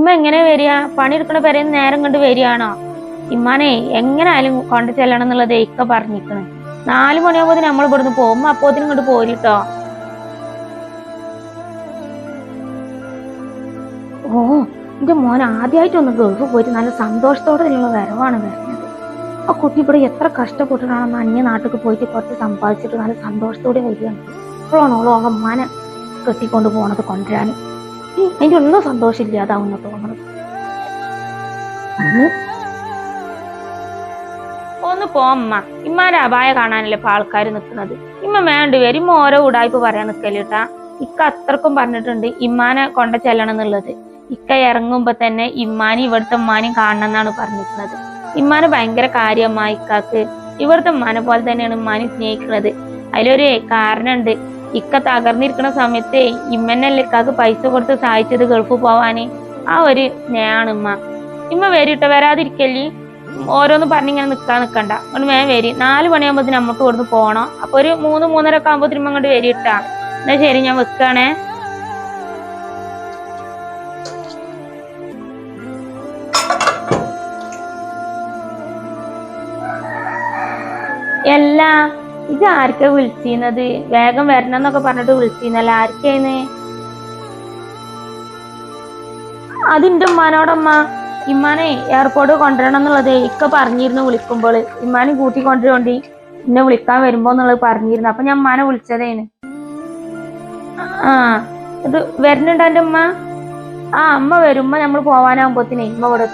ഇമ്മ എങ്ങനെ വരിക? പണിയെടുക്കണ പേരെ നേരം കണ്ട് വരികയാണോ? ഇമ്മാനെ എങ്ങനായാലും കൊണ്ടു ചെല്ലണം എന്നുള്ളത് ഇക്ക പറഞ്ഞിരിക്കണ്. നാല് മണിയാകുമ്പോൾ നമ്മൾ ഇവിടുന്ന് പോകും. അപ്പോത്തിനും ഇങ്ങോട്ട് പോരിട്ടോ ഓ എന്റെ മോൻ ആദ്യമായിട്ടൊന്ന് ഗൾഫ് പോയിട്ട് നല്ല സന്തോഷത്തോടെ സന്തോഷത്തോടെയുള്ള വരവാണ് വരുന്നത്. ആ കുട്ടി ഇവിടെ എത്ര കഷ്ടപ്പെട്ടിട്ടാണെന്ന് അന്യ നാട്ടിൽ പോയിട്ട് കുറച്ച് സമ്പാദിച്ചിട്ട് നല്ല സന്തോഷത്തോടെ വരികയാണ്. ഇപ്പോഴാണ് ഓളോ മാനെ കെട്ടിക്കൊണ്ട് പോണത് കൊണ്ടുവരാൻ? അതിന്റെ ഒന്നും സന്തോഷമില്ല അതാവുന്ന തോന്നുന്നത് ഒന്ന് പോമ്മ ഇമ്മാരെ അപായ കാണാനല്ലേ ഇപ്പൊ ആൾക്കാർ നിൽക്കുന്നത് ഇമ്മ വേണ്ടിവരും ഓരോ ഉടായ്പ പറയാൻ നിക്കല്ലേട്ടാ ഇക്ക അത്രക്കും പറഞ്ഞിട്ടുണ്ട് ഇമ്മാനെ കൊണ്ട ചെല്ലണം എന്നുള്ളത്. ഇക്ക ഇറങ്ങുമ്പോ തന്നെ ഇമ്മാനും ഇവിടുത്തെ ഉമ്മാനെയും കാണണം എന്നാണ് പറഞ്ഞിരിക്കുന്നത്. ഇമ്മാനെ ഭയങ്കര കാര്യമായി ഇക്കാക്ക്. ഇവിടുത്തെ ഉമ്മാനെ പോലെ തന്നെയാണ് ഉമ്മാനെ സ്നേഹിക്കുന്നത് അതിലൊരു കാരണമുണ്ട് ഇക്ക തകർന്നിരിക്കുന്ന സമയത്ത് ഇമ്മന്നല്ലേ ഇക്കാക്ക് പൈസ കൊടുത്ത് സഹായിച്ചത് ഗൾഫ് പോവാന്? ആ ഒരു ഞാനാണ് ഉമ്മ ഇമ്മ വരിട്ടോ വരാതിരിക്കല്ലേ? ഓരോന്ന് പറഞ്ഞിങ്ങനെ നിക്കാൻ നിക്കണ്ട. അങ്ങോട്ട് വേഗം വരി. നാല് മണിയാകുമ്പോ നമുക്ക് ഇവിടുന്ന് പോകണം അപ്പൊ ഒരു മൂന്ന് മൂന്നര ഒക്കെ ആകുമ്പോ തിരുമ്പോ അങ്ങോട്ട് വരിട്ടാ. എന്നാ ശരി ഞാൻ വെക്കാണേ. അല്ല ഇത് ആർക്കാ വിളിച്ചിരുന്നത്? വേഗം വരണം എന്നൊക്കെ പറഞ്ഞിട്ട് വിളിച്ചിരുന്നല്ല? ആർക്കേന്ന് അതിന്റെ ഉമ്മാനോടമ്മ ഇമ്മാനെ എയർപോർട്ട് കൊണ്ടുവരണം എന്നുള്ളത് ഇക്ക പറഞ്ഞിരുന്നു വിളിക്കുമ്പോൾ ഇമ്മാനെ കൂട്ടി കൊണ്ടുവരോണ്ടി എന്നെ വിളിക്കാൻ വരുമ്പോ എന്നുള്ളത് പറഞ്ഞിരുന്നു. അപ്പൊ ഞാൻ ഉമ്മാനെ വിളിച്ചതേന്. ആ ഇത് വരുന്നുണ്ടോ എന്റെ ഉമ്മ? ആ അമ്മ വരുമ്പോ നമ്മൾ പോവാനാകുമ്പോത്തിനെ ഉമ്മ ഇവിടെ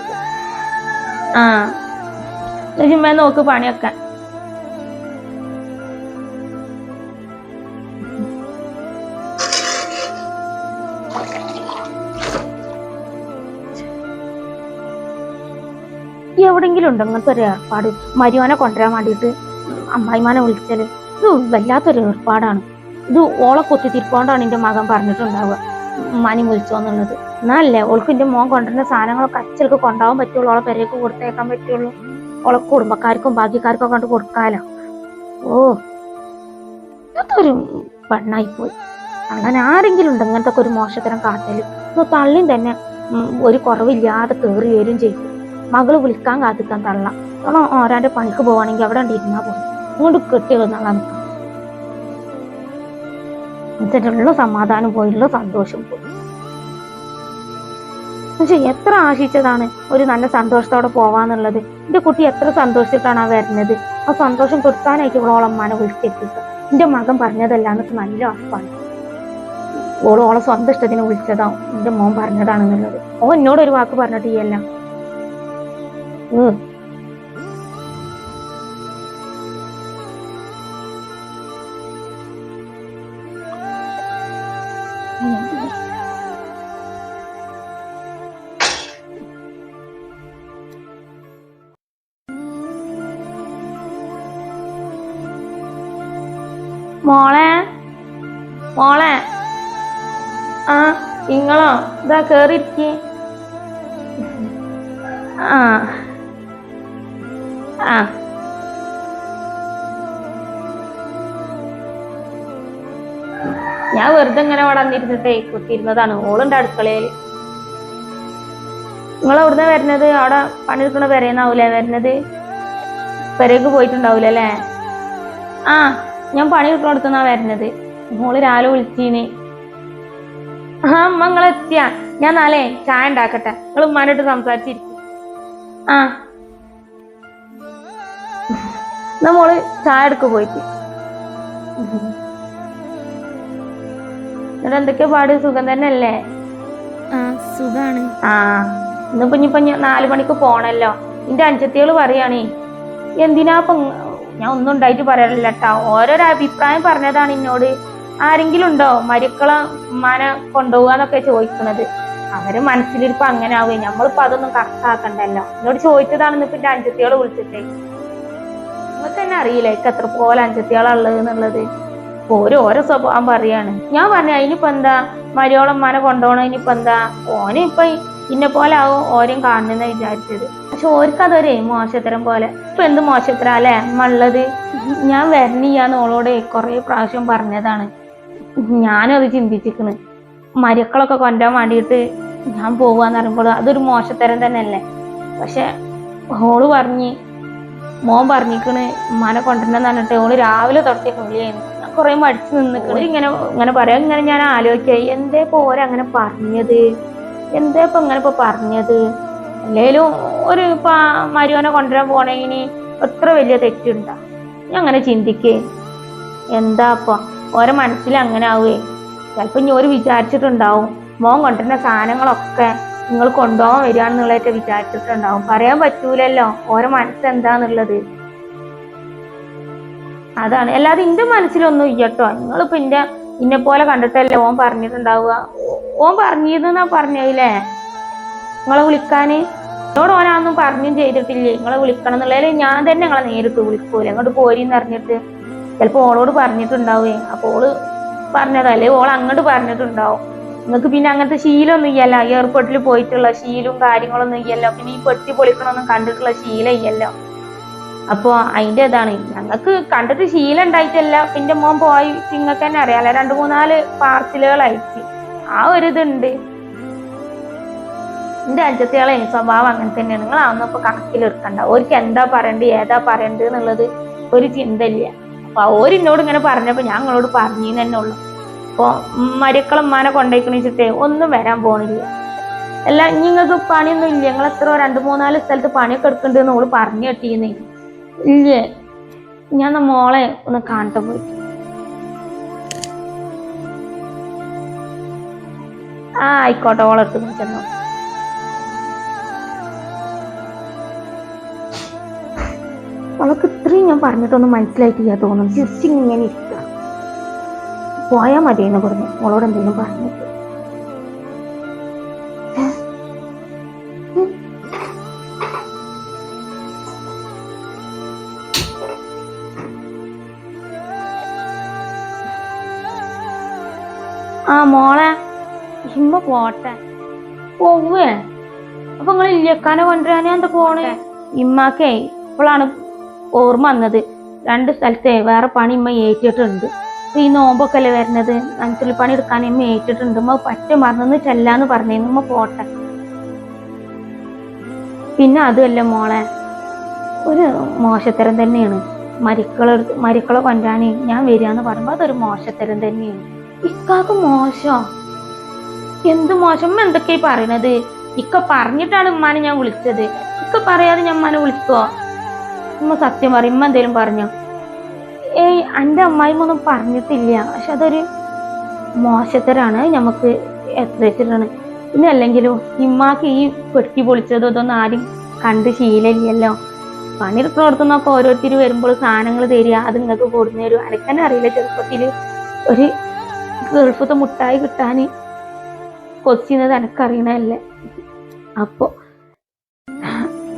ആ ഉമ്മ നോക്ക് പണിയൊക്കെ. എവിടെങ്കിലും ഉണ്ടോ? അങ്ങനത്തെ ഒരു ഏർപ്പാട്. മരിയോനെ കൊണ്ടുവരാൻ വേണ്ടിയിട്ട് അമ്മായിമാനെ വിളിച്ചാൽ ഇത് വല്ലാത്തൊരു ഏർപ്പാടാണ്. ഇത് ഓളെ കൊത്തി തിരിപ്പോണ്ടാണ് എന്റെ മകൻ പറഞ്ഞിട്ടുണ്ടാവുക. ഉമ്മാനി വിളിച്ചോന്നുള്ളത്. എന്നല്ലേ ഓൾക്ക് എന്റെ മോൻ കൊണ്ടുവരുന്ന സാധനങ്ങളൊക്കെ അച്ഛനക്ക് കൊണ്ടാവാൻ പറ്റുള്ളൂ. ഓളെ പെരേക്ക് കൊടുത്തേക്കാൻ പറ്റുള്ളൂ. ഓളെ കുടുംബക്കാർക്കും ബാക്കിക്കാർക്കും കണ്ട് കൊടുക്കാലോ. ഓ ഇതൊരു പെണ്ണായി പോയി അങ്ങനെ ആരെങ്കിലും ഉണ്ട് ഇങ്ങനത്തെ ഒരു മോശത്തരം കാട്ടൽ? ഇപ്പൊ തള്ളിയും തന്നെ ഒരു കുറവില്ലാതെ കയറി വരും ചെയ്തു. മകൾ വിളിക്കാൻ കാത്തിക്കാൻ തള്ള. തള്ള ഓരാന്റെ പണിക്ക് പോവാണെങ്കിൽ അവിടെ ഇരുന്നാ പോകും ഇങ്ങോട്ട് കെട്ടി വന്നാളാ നിൽക്കാം എന്നിട്ടുള്ള സമാധാനം പോയുള്ള സന്തോഷം പോയി. പക്ഷെ എത്ര ആശിച്ചതാണ് ഒരു നല്ല സന്തോഷത്തോടെ പോവാന്നുള്ളത്. എന്റെ കുട്ടി എത്ര സന്തോഷിച്ചിട്ടാണ് ആ വരുന്നത്. ആ സന്തോഷം കൊടുക്കാനായിട്ട് ഇവളോളം അമ്മാനെ വിളിച്ചെത്തിക്കുക എന്റെ മകൻ പറഞ്ഞതല്ല എന്നിട്ട് നല്ല ഉറപ്പാണ്. ഓളോളെ ഓളെ സ്വന്തം ഇഷ്ടത്തിന് വിളിച്ചതാ എന്റെ മോൻ പറഞ്ഞതാണെന്നുള്ളത്. ഓ എന്നോട് ഒരു വാക്ക് പറഞ്ഞിട്ട് ഈ എല്ലാം ഉം. മോളെ മോളെ. ആ ഇങ്ങളോ ഇതാ കേറിയിരിക്കേ. ആ. ആ. ഞാൻ വെറുതെ ഇങ്ങനെ അവിടെ വന്നിരുന്നിട്ടേ കുത്തിയിരുന്നതാണ് ഓളുണ്ട് അടുക്കളയിൽ. നിങ്ങൾ അവിടുന്ന് വരുന്നത് അവിടെ പണിയെടുക്കണ പെരയെന്നാവൂല വരുന്നത് പെരയ്ക്ക് പോയിട്ടുണ്ടാവൂലേ അല്ലേ? ആ ഞാൻ പണി പണിയെടുക്കണടുത്തുനിന്നാ വരുന്നത്. മോൾ രാവിലെ വിളിച്ചീന്. ആ അമ്മ നിങ്ങൾ എത്തിയ ഞാൻ നാളെ ചായ ഉണ്ടാക്കട്ടെ. നിങ്ങൾ ഉമ്മാനോട്ട് സംസാരിച്ചിരിക്കും. ആ. എന്നാ മോൾ ചായ എടുക്ക് പോയിട്ട്. എന്നിട്ട് എന്തൊക്കെയാ പാട് സുഖം തന്നെ അല്ലേ ആ സുഖാണ്. ആ ഇന്നിപ്പോ ഇനിയിപ്പോ നാല് മണിക്ക് പോണല്ലോ. എന്റെ അഞ്ചത്തികൾ പറയാണേ എന്തിനാ ഇപ്പൊ ഞാൻ ഒന്നും ഉണ്ടായിട്ട് പറയാറില്ല കേട്ടോ ഓരോരോ അഭിപ്രായം പറഞ്ഞതാണ് എന്നോട് ആരെങ്കിലും ഉണ്ടോ? മരുക്കളെ ഉമ്മാനെ കൊണ്ടുപോകാന്നൊക്കെ ചോദിക്കുന്നത് അവർ മനസ്സിലിരിപ്പോ അങ്ങനെ ആവുകയും നമ്മളിപ്പോ അതൊന്നും കണക്കാക്കണ്ടല്ലോ എന്നോട് ചോദിച്ചതാണ് ഇന്നിപ്പോ എന്റെ അഞ്ചത്തികൾ വിളിച്ചിട്ടേ. അറിയില്ല എനിക്ക് എത്രപോലെ പോലെ അഞ്ചത്തികളാ ഉള്ളത് എന്നുള്ളത് ഓരോ ഓരോ സ്വഭാവം പറയാണ്. ഞാൻ പറഞ്ഞു അതിനിപ്പോ എന്താ? മരിയോളമ്മാനെ കൊണ്ടുപോകണം ഇനിയിപ്പോ എന്താ? ഓനെ ഇപ്പൊ ഇന്നെ പോലെ ആവും ഓരും കാണുന്നെന്ന് വിചാരിച്ചത്. പക്ഷെ ഓർക്ക് അതൊരു മോശത്തരം പോലെ. ഇപ്പൊ എന്ത് മോശത്തരം അല്ലെ? ഉള്ളത്. ഞാൻ വരണില്ലാന്ന് ഓളോട് കുറെ പ്രാവശ്യം പറഞ്ഞതാണ്. ഞാനത് ചിന്തിച്ചിക്കണ് മരുക്കളൊക്കെ കൊണ്ടാൻ വേണ്ടിയിട്ട് ഞാൻ പോവാന്ന് പറയുമ്പോൾ അതൊരു മോശത്തരം തന്നെയല്ലേ? പക്ഷെ ഓൾ പറഞ്ഞ് മോൻ പറഞ്ഞിക്കണ് ഉമ്മാനെ കൊണ്ടുവരണമെന്ന് പറഞ്ഞിട്ട് ഓൾ രാവിലെ തൊട്ടേ കുളിയായിരുന്നു. ഞാൻ കുറെ മടിച്ചു നിന്നിക്കണ്. ഇങ്ങനെ ഇങ്ങനെ പറയാം ഇങ്ങനെ ഞാൻ ആലോചിക്കായി. എന്തേ ഇപ്പൊ അങ്ങനെ പറഞ്ഞത്? എന്തേ ഇപ്പൊ ഇങ്ങനെ ഇപ്പൊ പറഞ്ഞത്? അല്ലേലും ഒരു ഇപ്പൊ മരുവനെ കൊണ്ടുവരാൻ പോണേന് എത്ര വലിയ തെറ്റുണ്ടാ? ഞാൻ അങ്ങനെ ചിന്തിക്കേ. എന്താ ഇപ്പൊ? ഓരെ മനസ്സിൽ അങ്ങനെ ആവുകയെ ചിലപ്പോ ഇനി ഓര് വിചാരിച്ചിട്ടുണ്ടാവും മോൻ കൊണ്ടുവരുന്ന സാധനങ്ങളൊക്കെ നിങ്ങൾ കൊണ്ടുപോകാൻ വരികയാണെന്നുള്ളതൊക്കെ വിചാരിച്ചിട്ടുണ്ടാവും. പറയാൻ പറ്റൂലല്ലോ. ഓരോ മനസ്സ് എന്താന്നുള്ളത്. അതാണ്. അല്ലാതെ എന്റെ മനസ്സിലൊന്നും ഇല്ലട്ടോ നിങ്ങളിപ്പോ എന്റെ ഇന്നെ പോലെ കണ്ടിട്ടല്ലേ ഓൻ പറഞ്ഞിട്ടുണ്ടാവുക? ഓൻ പറഞ്ഞിരുന്നാ പറഞ്ഞില്ലേ നിങ്ങളെ വിളിക്കാന്? എന്നോട് ഓനാന്നും പറഞ്ഞും ചെയ്തിട്ടില്ലേ? നിങ്ങളെ വിളിക്കണം എന്നുള്ളതിൽ ഞാൻ തന്നെ നിങ്ങളെ നേരിട്ട് വിളിക്കൂല. അങ്ങോട്ട് പോരിന്ന് പറഞ്ഞിട്ട്. ചിലപ്പോ ഓളോട് പറഞ്ഞിട്ടുണ്ടാവേ. അപ്പൊ ഓൾ പറഞ്ഞതല്ലേ ഓൾ അങ്ങോട്ട് പറഞ്ഞിട്ടുണ്ടാവും. നിങ്ങൾക്ക് പിന്നെ അങ്ങനത്തെ ശീലമൊന്നും ഇല്ലല്ലോ. എയർപോർട്ടിൽ പോയിട്ടുള്ള ശീലും കാര്യങ്ങളൊന്നും ഇല്ലല്ലോ. പിന്നെ ഈ പെട്ടി പൊളിക്കണമൊന്നും കണ്ടിട്ടുള്ള ശീലം ഇല്ലല്ലോ. അപ്പൊ അതിന്റെ ഇതാണ്. ഞങ്ങൾക്ക് കണ്ടിട്ട് ശീലം ഉണ്ടായിട്ടല്ല. പിന്നെ മോൻ പോയി. നിങ്ങൾക്ക് തന്നെ അറിയാലോ രണ്ടു മൂന്നാൽ പാർസലുകൾ അയച്ചു ആ ഒരു ഇതുണ്ട്. എന്റെ അഞ്ചത്തിയാളെ സ്വഭാവം അങ്ങനെ തന്നെയാണ്. നിങ്ങൾ അതൊന്നും ഇപ്പൊ കണക്കിലെടുക്കണ്ട ഓർക്ക് എന്താ പറയണ്ടത് ഏതാ പറയണ്ടത് എന്നുള്ളത് ഒരു ചിന്തയില്ല. അപ്പൊ ഓരിന്നോട് ഇങ്ങനെ പറഞ്ഞപ്പോ ഞാൻ നിങ്ങളോട് പറഞ്ഞു തന്നെ ഉള്ളു. അപ്പൊ മരുക്കളമ്മാനെ കൊണ്ടേക്കണിച്ചിട്ടേ ഒന്നും വരാൻ പോണില്ല. അല്ല നിങ്ങൾക്ക് പണിയൊന്നും ഇല്ല? ഞങ്ങൾ എത്ര രണ്ട് മൂന്നാൽ സ്ഥലത്ത് പണിയൊക്കെ എടുക്കണ്ടെന്ന് ഓൾ പറഞ്ഞു കെട്ടിയെന്നേ ഇല്ലേ? ഞാൻ മോളെ ഒന്ന് കാണട്ടെ പോയി. ആ ആയിക്കോട്ടെ ഓളെടുത്ത് ചെന്നോ. അവൾക്ക് ഇത്രയും ഞാൻ പറഞ്ഞിട്ടൊന്നും മനസ്സിലായിട്ടില്ല തോന്നുന്നു. തിരിച്ചിങ്ങനെ ഇരിക്കുക പോയാൽ മതിയെന്ന് പറഞ്ഞു. മോളോട് എന്തെങ്കിലും പറഞ്ഞിട്ട് ആ മോളെ. ഇമ്മ പോട്ടെ. പോവേ അപ്പൊ നിങ്ങൾ ഇല്ലക്കാനെ കൊണ്ടുവരാനേ എന്താ പോണേ? ഇമ്മാക്കേ ഇപ്പോഴാണ് ഓർമ്മ വന്നത്. രണ്ട് സ്ഥലത്തെ വേറെ പണി ഇമ്മ ഏറ്റിട്ടുണ്ട് അപ്പൊ ഈ നോമ്പൊക്കെ അല്ലേ വരുന്നത്? നനച്ചുള്ളി പണി എടുക്കാൻ ഇമ്മ ഏറ്റിട്ടുണ്ട് ഉമ്മ പറ്റ മറന്നു ചെല്ലാന്ന് പറഞ്ഞേന്ന് ഉമ്മ പോട്ടെ. പിന്നെ അതുമല്ല മോളെ ഒരു മോശത്തരം തന്നെയാണ്. മരിക്കള മരിക്കളെ കൊണ്ടാണി ഞാൻ വരികയെന്ന് പറയുമ്പോ അതൊരു മോശത്തരം തന്നെയാണ്. ഇക്കാക്ക് മോശം? എന്ത് മോശം? എന്തൊക്കെയാ പറയണത്? ഇക്ക പറഞ്ഞിട്ടാണ് ഉമ്മാനെ ഞാൻ വിളിച്ചത്. ഇക്ക പറയാതെ ഞാൻ ഉമ്മാനെ വിളിക്കോ ഉമ്മ സത്യം പറയും. ഉമ്മ എന്തേലും പറഞ്ഞോ? ഏയ് എന്റെ അമ്മായിമ്മ ഒന്നും പറഞ്ഞിട്ടില്ല. പക്ഷെ അതൊരു മോശത്തരാണ്. നമുക്ക് വെച്ചിട്ടാണ്. പിന്നെ അല്ലെങ്കിലും ഇമ്മാക്ക് ഈ പെട്ടി പൊളിച്ചതോ ഇതൊന്നും ആരും കണ്ട് ശീലമില്ലല്ലോ. പണിയെടുക്കുന്നിടത്തുനിന്നൊക്കെ ഓരോരുത്തർ വരുമ്പോൾ സാധനങ്ങൾ തരിക അത് നിങ്ങൾക്ക് കൊടുന്നു തരും. അനക്കന്നെ അറിയില്ല ചെറുപ്പത്തിൽ ഒരു ഗൾഫത്തെ മുട്ടായി കിട്ടാൻ കൊച്ചിന്നത് എനിക്കറിയണല്ലേ അപ്പോൾ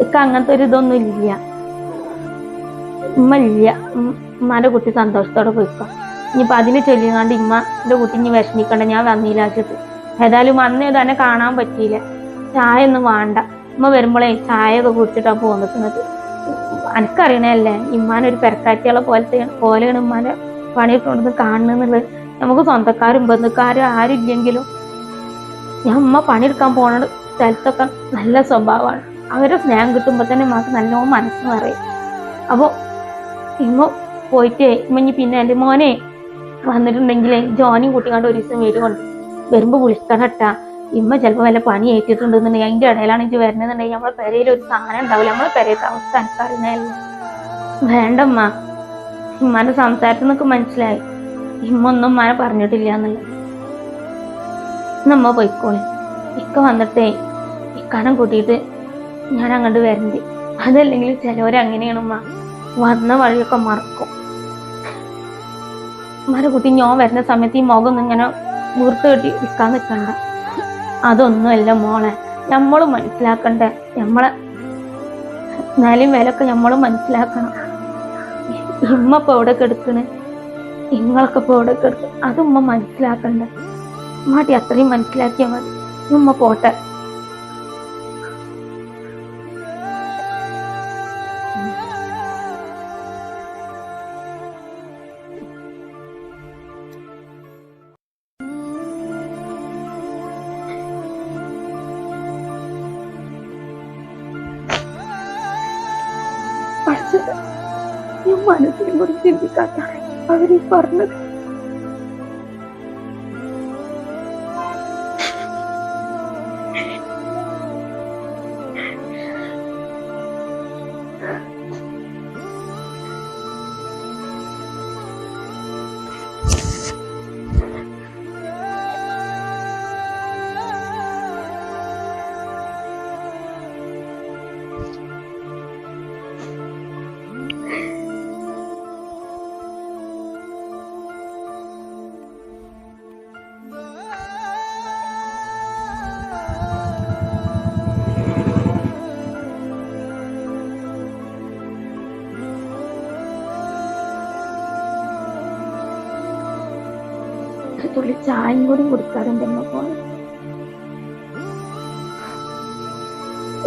എനിക്ക് അങ്ങനത്തെ ഒരു ഇതൊന്നും ഇല്ല. ഉമ്മ ഇല്ല. ഉമ്മാന്റെ കുട്ടി സന്തോഷത്തോടെ പോയിക്കോ. ഇനിയിപ്പൊ അതിന് ചൊല്ലിങ്ങാണ്ട് ഇമ്മന്റെ കുട്ടി ഇനി വിഷമിക്കണ്ട ഞാൻ വന്നില്ലാച്ചത് ഏതായാലും വന്ന് തന്നെ കാണാൻ പറ്റിയില്ല. ചായ ഒന്നും വേണ്ട. ഉമ്മ വരുമ്പോഴേ ചായ ഒക്കെ കുടിച്ചിട്ടാ പോന്നിക്കുന്നത്. എനിക്കറിയണല്ലേ ഇമ്മാനൊരു പെരക്കാറ്റികളെ പോലത്തെ പോലെയാണ് ഉമ്മാന്റെ പണിയൊക്കെ കാണണമെന്നുള്ളത് നമുക്ക് സ്വന്തക്കാരും ബന്ധുക്കാരും ആരും ഇല്ലെങ്കിലും ഞാൻ ഉമ്മ പണിയെടുക്കാൻ പോണ സ്ഥലത്തൊക്കെ നല്ല സ്വഭാവമാണ്. അവരുടെ സ്നേഹം കിട്ടുമ്പോൾ തന്നെ നമുക്ക് നല്ലോണം മനസ്സ് നിറയും. അപ്പോൾ ഇമ്മ പോയിട്ടേ ഇമ്മഞ്ഞി പിന്നെ എന്റെ മോനെ വന്നിട്ടുണ്ടെങ്കിലേ ജോനിയും കൂട്ടിക്കാണ്ട് ഒരു ദിവസം വരുകൊണ്ട് വരുമ്പോൾ വിളിക്കണട്ടാ ഇമ്മ ചിലപ്പോൾ വല്ല പണി ഏറ്റിട്ടുണ്ടെന്നുണ്ടെങ്കിൽ അതിന്റെ ഇടയിലാണ് ഇത് വരുന്നതെന്നുണ്ടെങ്കിൽ നമ്മളെ പെരയിൽ ഒരു സാധനം ഉണ്ടാവില്ല. നമ്മളെ പെരയത്തെ അവസ്ഥ എനിക്കറിയുന്നതല്ലേ വേണ്ടമ്മ. ഇമ്മാന്റെ സംസാരത്തിൽ നിന്നൊക്കെ മനസ്സിലായി. ഇമ്മ ഒന്നും ഉമ്മാനെ പറഞ്ഞിട്ടില്ല എന്നുള്ളത്. നമ്മ പോയിക്കോളെ. ഇക്ക വന്നിട്ടേ ഇക്കാനം കൂട്ടിയിട്ട് ഞാൻ അങ്ങോട്ട് വരണ്ട്. അതല്ലെങ്കിൽ ചിലവരങ്ങനെയാണ് ഉമ്മ. വന്ന വഴിയൊക്കെ മറക്കും. ഉമ്മാരെ കുട്ടി ഞാൻ വരുന്ന സമയത്ത് ഈ മുഖം ഇങ്ങനെ വീർത്ത് കെട്ടി നിൽക്കാൻ നിൽക്കണ്ട അതൊന്നുമല്ല മോളെ നമ്മളും മനസ്സിലാക്കണ്ടേ? നമ്മളെ നിലയും വിലൊക്കെ നമ്മളും മനസ്സിലാക്കണം. ഇമ്മ ഇപ്പൊ എവിടെ കെടുക്കണ് നിങ്ങളൊക്കെ ഇപ്പൊ എവിടെ കെടുക്കും അത് ഉമ്മ മനസ്സിലാക്കണ്ടേ? മാട്ടി അത്രയും മനസ്സിലാക്കിയാൽ മതി. ഉമ്മ പോട്ടെ. ഞാൻ മനസ്സിനെ കുറിച്ച് ചിന്തിക്കാത്ത അവരീ പറഞ്ഞത്. ഒരു തുള്ളി ചായയും കൂടി കൊടുക്കാതെ എന്റെ അമ്മ പോണെ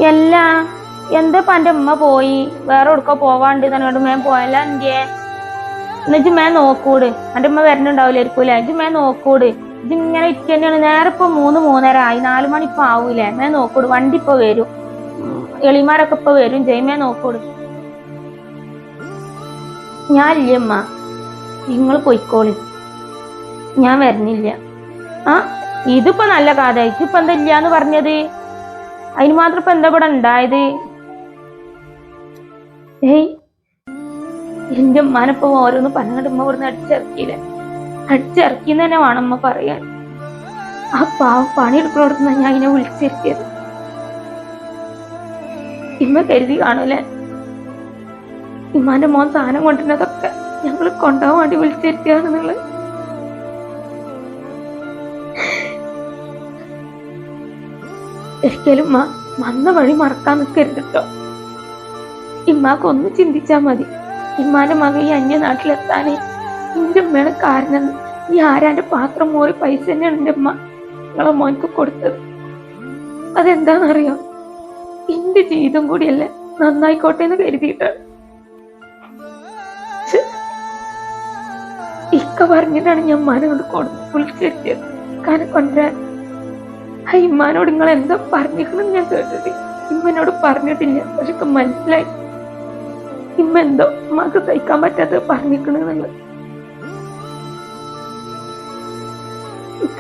എല്ലാ എന്താ എന്റെ ഉമ്മ പോയി? വേറെ എവിടുക്കോ പോവാണ്ട് എന്നോട് മേം പോയല്ല എന്റെ എന്നുവെച്ച് മേ നോക്കൂട്. എന്റെ ഉമ്മ വരണുണ്ടാവില്ലായിരിക്കൂലേ ഇജ്ജ് മേ നോക്കൂട്. ഇതിങ്ങനെ ഇങ്ങനെ നേരെ ഇപ്പൊ മൂന്ന് മൂന്നര ആയി. നാല് മണി ഇപ്പൊ ആവൂലേ? മേ നോക്കൂട്. വണ്ടി ഇപ്പൊ വരും. എളിമാരൊക്കെ ഇപ്പൊ വരും. ജയ്മേ നോക്കൂട്. ഞാൻ ഇല്ലേ അമ്മ നിങ്ങൾ പൊയ്ക്കോളി. ഞാൻ വരുന്നില്ല. ആ ഇതിപ്പോ നല്ല കഥ ഇപ്പൊ എന്താ ഇല്ലാന്ന് പറഞ്ഞത്? അതിന് മാത്രം ഇപ്പൊ എന്താ ഇവിടെ ഉണ്ടായത്? ഏയ് എന്റെ ഉമ്മാനിപ്പോ ഓരോന്ന് പറഞ്ഞിട്ട് ഉമ്മ ഇവിടുന്ന് അടിച്ചിറക്കിയില്ലേ? അടിച്ചിറക്കിന്ന് തന്നെ വേണം ഉമ്മ പറയാൻ. ആ പാവം പണിയെടുക്കണോടത്തുനിന്ന് ഞാൻ അതിനെ വിളിച്ചിരുത്തിയത് ഇമ്മ കരുതി കാണൂലേ? ഇമ്മാന്റെ മോൻ സാധനം കൊണ്ടിരുന്നതൊക്കെ ഞങ്ങൾ കൊണ്ടുപോകാൻ വേണ്ടി വിളിച്ചിരുത്തിയാണെന്നുള്ളത് ഒരിക്കലും ഉമ്മ വന്ന വഴി മറക്കാൻ നിൽക്കരുത് കേട്ടോ ഇമ്മാക്ക് ഒന്ന് ചിന്തിച്ചാ മതി. ഇമ്മാന്റെ മകൻ ഈ അന്യ നാട്ടിലെത്താനേ എന്റെ ഉമ്മയാണ് കാരണം. ഈ ആരാന്റെ പാത്രം മോറി പൈസ തന്നെയാണ് എന്റെ ഉമ്മ നിങ്ങളെ മോനക്ക് കൊടുത്തത്. അതെന്താണെന്നറിയോ എന്റെ ജീവിതം കൂടിയല്ലേ നന്നായിക്കോട്ടെ എന്ന് കരുതിയിട്ടാണ്. ഇക്ക പറഞ്ഞിട്ടാണ് ഞാൻ മനോട് കൊടുത്ത് വിളിച്ചെത്തിയത്. ഇക്കാനെ കൊണ്ടുവരാൻ ആ ഇമ്മാനോട് നിങ്ങൾ എന്താ പറഞ്ഞിരിക്കണം ഞാൻ കേട്ടത് ഇമ്മനോട് പറഞ്ഞിട്ടില്ല. പക്ഷെ മനസ്സിലായി. ഇമ്മ എന്തോ ഉമ്മാക്ക് സഹിക്കാൻ പറ്റാത്ത പറഞ്ഞിരിക്കണെന്നുള്ളത്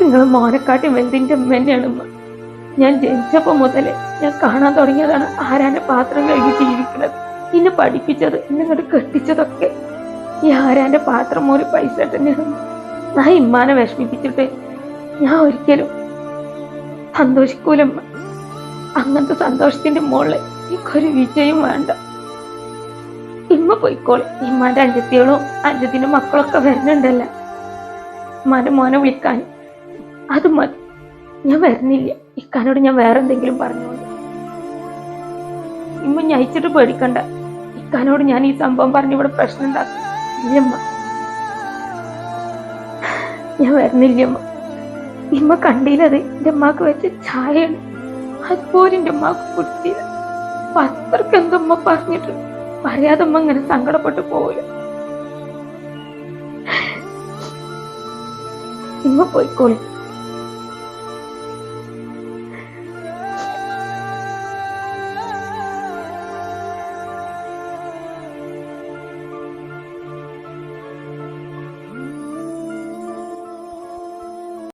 നിങ്ങൾ. മോനെക്കാട്ടി വലുതിന്റെ ഉമ്മ തന്നെയാണ് ഉമ്മ. ഞാൻ ജനിച്ചപ്പോ മുതലേ ഞാൻ കാണാൻ തുടങ്ങിയതാണ് ആരാന്റെ പാത്രം കഴുകി ജീവിക്കുന്നത് എന്നെ പഠിപ്പിച്ചത് എന്നെ ഇങ്ങോട്ട് കെട്ടിച്ചതൊക്കെ ഈ ആരാന്റെ പാത്രം ഒരു പൈസ തന്നെയാണ്. ഞാൻ ഇമ്മാനെ വിഷമിപ്പിച്ചിട്ട് ഞാൻ ഒരിക്കലും സന്തോഷിക്കൂലമ്മ. അങ്ങനത്തെ സന്തോഷത്തിന്റെ മുകളിൽ എനിക്കൊരു വിജയം വേണ്ട. ഇമ്മ പോയിക്കോളെ. ഇമ്മാന്റെ അഞ്ചത്തികളും അഞ്ചത്തിന്റെ മക്കളൊക്കെ വരുന്നുണ്ടല്ല. ഇമ്മാന്റെ മോനെ വിളിക്കാൻ അത് മതി. ഞാൻ വരുന്നില്ല. ഇക്കാനോട് ഞാൻ വേറെ എന്തെങ്കിലും പറഞ്ഞോളൂ ഇമ്മ ഞയിച്ചിട്ട് പേടിക്കണ്ട. ഇക്കാനോട് ഞാൻ ഈ സംഭവം പറഞ്ഞ് ഇവിടെ പ്രശ്നം ഉണ്ടാക്കും. ഇല്ലമ്മ. ഞാൻ വരുന്നില്ലമ്മ. ഇമ്മ കണ്ടീനത് എന്റെ അമ്മയ്ക്ക് വെച്ച ചായയാണ്. അതുപോലെ എന്റെ അമ്മയ്ക്ക് കുടിച്ചില്ല. അപ്പൊ അത്രയ്ക്ക് എന്തോ അമ്മ പറഞ്ഞിട്ട് പറയാതെ അമ്മ ഇങ്ങനെ സങ്കടപ്പെട്ടു പോവില്ല ഇമ്മ പോയിക്കോളി.